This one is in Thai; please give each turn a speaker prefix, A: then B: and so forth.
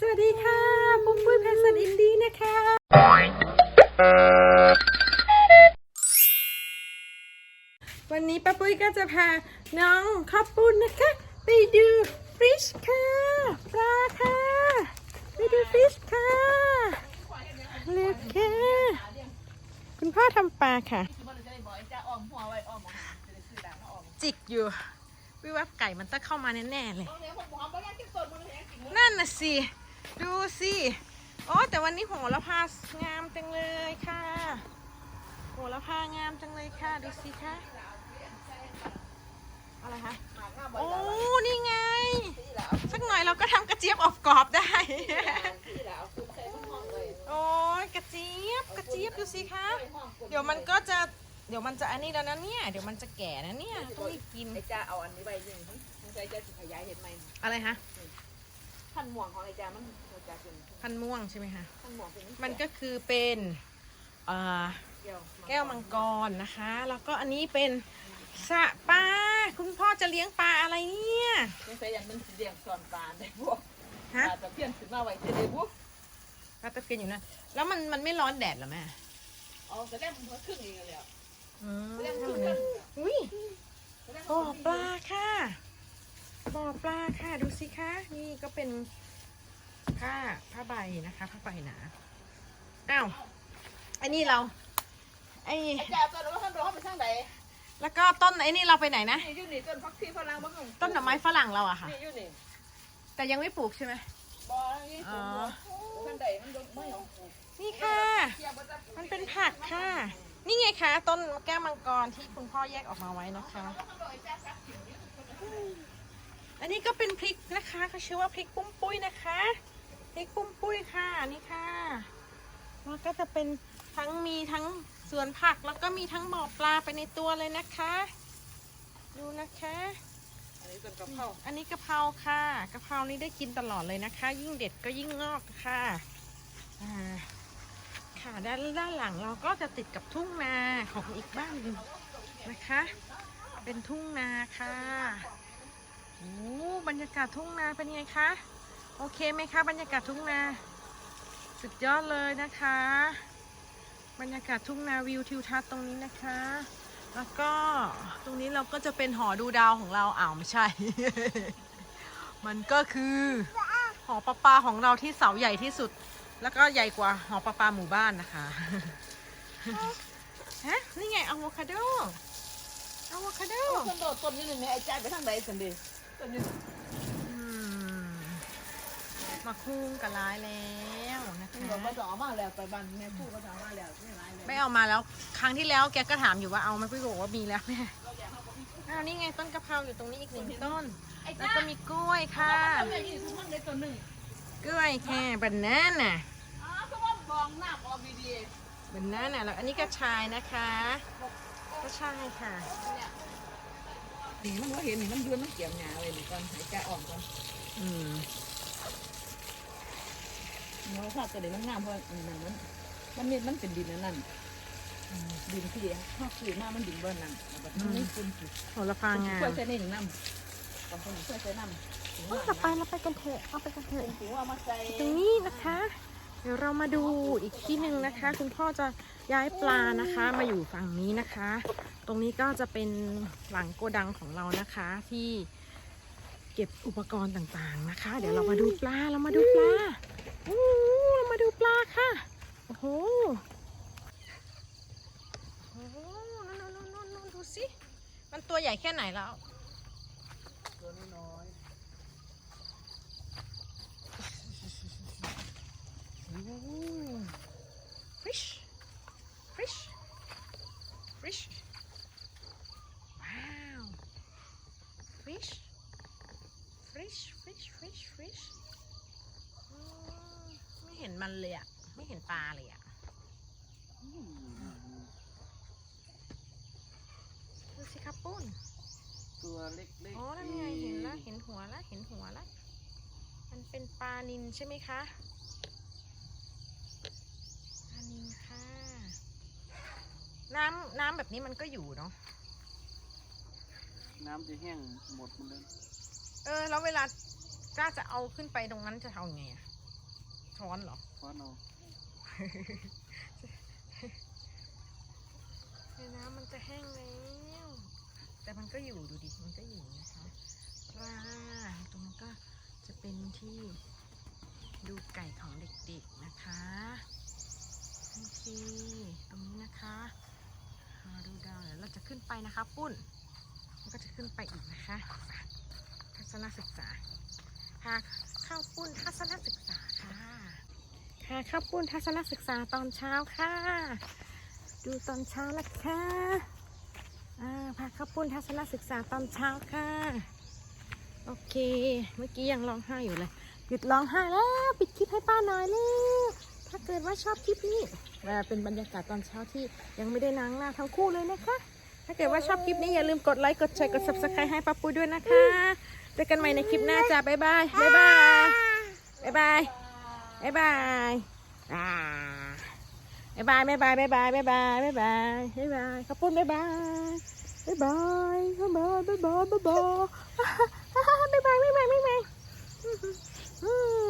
A: สวัสดีค่ะปุ้มปุ้ยเพชรสันอินดี้นะคะวันนี้ป้าปุ้ยก็จะพาน้องข้าวปุ้นนะคะ ไปดูฟิชค่ะปลาค่ะ ไปดูฟิชค่ะเลือกค่ะคุณพ่อทำปลาค่ะ จิกอยู่ วิว่าไก่มันต้องเข้ามาแน่ๆเลย นั่นน่ะสิ ดูสิโอ้แต่วันนี้โหระพางามจังเลยค่ะโหระพางามจังเลยค่ะ ดูสิคะอะไรคะโอ้นี่ไง สักหน่อยเราก็ทำกระเจี๊ยบอบกรอบได้โอ้ยกระเจี๊ยบกระเจี๊ยบดูสิคะเดี๋ยวมันก็จะเดี๋ยวมันจะอันนี้แล้วนะเนี่ยเดี๋ยวมันจะแก่นะเนี่ยต้องรีบกิน
B: ไอ้จ้าเอาอันนี้ไปยิงสงสัยจะขยายเห็นไหม
A: อะไรคะ
B: พันหม่วงของไอ้จ้ามันเราจะเป็น
A: พันม่วงใช่ไหมคะ
B: พันหม่วงเป็น
A: มันก็คือเป็นเอ่อ
B: แก้ว
A: แก้วมังกรนะคะ แล้วก็อันนี้เป็นสระปลาคุณพ่อจะเลี้ยงปลาอะไรเนี่ย
B: สงสัยอย่างมันสีแดงส่วนปลาได้พวกป
A: ฮะ
B: ลาตะเพียนขึ้นมาไว้จะได้พวก
A: ปลาตะเพียนอยู่นะ แล้วมันมันไม่ร้อนแดดเหรอแม่
B: อ๋อแสดงมันครึ่งเองแล้ว
A: อืม
B: แสดง
A: ให้
B: ครึ่
A: มัน
B: ง
A: อุ้ยบ่อปลาค่ะ บ่อปลาค่ะดูสิคะ นี่ก็เป็นผ้าผ้าใบนะคะผ้าใบหนาอ้าวไอ้นี่เราไอ้
B: ไอ้จ้าตอนนั้นท่านรอไปทางไหน
A: แล้วก็ต้นไอ้นี่เราไปไหนนะ
B: นี่อยู่นี่ต้นฟักชีฝรั่งบ้าง
A: ต้นดอกไม้ฝรั่งเราอะค่ะ
B: นี่อยู่นี่
A: แต่ยังไม่ปลูกใช่ไหม
B: บ่อนี่สูงท่านใดมันโดนไม่เอา
A: นี่ค่ะ
B: เทียบว่าจะ
A: มันเป็นผักค่ะ นี่ไงคะต้นแก้วมังกรที่คุณพ่อแยกออกมาไว้นะคะ อันนี้ก็เป็นพริกนะคะเขาชื่อว่าพริกปุ้มปุ้ยนะคะ พริกปุ้มปุ้ยค่ะนี่ค่ะแล้วก็จะเป็นทั้งมีทั้งสวนผักแล้วก็มีทั้งบ่อปลาไปในตัวเลยนะคะ ดูนะคะ
B: อันนี้ต้นกระเพรา
A: อันนี้กะเพราค่ะกะเพรานี้ได้กินตลอดเลยนะคะ ยิ่งเด็ดก็ยิ่งงอกค่ะอ่าค่ะด้านด้านหลังเราก็จะติดกับทุ่งนาของอีกบ้านหนึ่งนะคะ เป็นทุ่งนาค่ะ โอ้บรรยากาศทุ่งนาเป็นไงคะ โอเคไหมคะ บรรยากาศทุ่งนา สุดยอดเลยนะคะ บรรยากาศทุ่งนาวิวทิวทัศน์ตรงนี้นะคะ แล้วก็ตรงนี้เราก็จะเป็นหอดูดาวของเราอ้าวไม่ใช่ มันก็คือหอประปาของเราที่เสาใหญ่ที่สุด แล้วก็ใหญ่กว่าหอประปาหมู่บ้านนะคะฮะนี่ไงอะโวคาโดอะโวคาโด
B: ต้นโดดต้นนี้นี่ไอ้ใจไปทางไหนสันดี ต้นนี้
A: อืมมาคุ้งกับร้ายแล้วนะคะ
B: มันบอกว่าจะเอามาแล้วไปบ้านแม่คู่ก็จะเอามาแล้วไม่ไรเลย
A: ไม่เอามาแล้ว ครั้งที่แล้วแกก็ถามอยู่ว่าเอาไหมพี่บอกว่ามีแล้วแม่อ้าวนี่ไงต้นกะเพราอยู่ตรงนี้อีกหนึ่งต้น แล้วก็มีกล้วยค่ะ
B: เอาไปยี่สิบมันได้ตัวหนึ่ง
A: กล้วยแค่บันนาน่ะ
B: อ๋อเพราะว่าบองหน้าบองดี
A: บันนาน่ะแล้วอันนี้กระชายนะคะ กระชายค่ะ
B: ๆนี่ มันก็เห็นนี่มันเดือนมันเกี่ยมหนาเลยนี่ก่อนหายใจอ่อนก่อน
A: อืม
B: เนื้อผ้าตัวนี้มันงามเพราะมันมันมันมันมันเป็นดินนั่นดินที่ข้าวคือมามันดินบนนั่นแบบมันไม่คุณคือ
A: โหระพางาม
B: ช่วยใช้ในหนึ่งน้ำกับคนช่วยใช้น้ำ
A: เราไปเราไปกันเถอะเอาไปกันเถอะ
B: ถือว่ามาใส่
A: ตรงนี้นะคะเดี๋ยวเรามาดูอีกที่หนึ่งนะคะ คุณพ่อจะย้ายปลานะคะ มาอยู่ฝั่งนี้นะคะ ตรงนี้ก็จะเป็นหลังโกดังของเรานะคะที่เก็บอุปกรณ์ต่างๆนะคะ เดี๋ยวเรามาดูปลาเรามาดูปลาโอ้เรามาดูปลาค่ะโอ้โหโอ้โหนู่นนู่นนู่นนู่นดูสิมันตัวใหญ่แค่ไหนแล้ว
B: ตัวน้อย
A: fish fish fish ว้าว fish fish fish fish fish อืมไม่เห็นมันเลยอะไม่เห็นปลาเลยอะดูสิครับปุ้น
B: ตัวเล็กๆ
A: อ๋อนั่นไงเห็นแล้วเห็นหัวแล้วเห็นหัวแล้วมันเป็นปลานินใช่ไหมคะปลานินค่ะ น้ำน้ำแบบนี้มันก็อยู่เนาะ
B: น้ำจะแห้งหมดมันเลย
A: เออ แล้วเวลากล้าจะเอาขึ้นไปตรงนั้นจะทำยังไงอะช้อนเหรอ
C: ช้อนเอา
A: ในน้ำมันจะแห้งแล้ว แต่มันก็อยู่ดูดิ มันก็อยู่นะคะปลาตรงนั้นก็จะเป็นที่ดูไก่ของเด็กๆนะคะโอเคตรงนี้นะคะรอดูดาวเดี๋ยวเราจะขึ้นไปนะคะ ปุ้น มันก็จะขึ้นไปอีกนะคะ ทัศนศึกษาพาเข้าวปุ้นทัศนศึกษาค่ะ ค่ะข้าวปุ้นทัศนศึกษาตอนเช้าค่ะ ดูตอนเช้านะคะอ่าพาข้าวปุ้นทัศนศึกษาตอนเช้าค่ะ โอเค เมื่อกี้ยังร้องไห้อยู่เลยหยุดร้องไห้แล้ว ปิดคลิปให้ป้าหน่อยเลยถ้าเกิดว่าชอบคลิปนี้เป็นบรรยากาศตอนเช้าที่ยังไม่ได้นางหน้าทั้งคู่เลยนะคะ ถ้าเกิดว่าชอบคลิปนี้อย่าลืมกดไลค์ กดแชร์ กด subscribe ให้ป้าปุ้ยด้วยนะคะ เจอกันใหม่ในคลิปหน้าจ้าบ๊ายบายบ๊ายบายบ๊ายบายบ๊ายบายบ๊ายบายบ๊ายบายบ๊ายบายบ๊ายบายบ๊ายบายบ๊ายบายขอบคุณบ๊ายบายบ๊ายบายบ๊ายบายบ๊ายบายบ๊ายบายบ๊ายบายบ๊ายบายบ๊ายบาย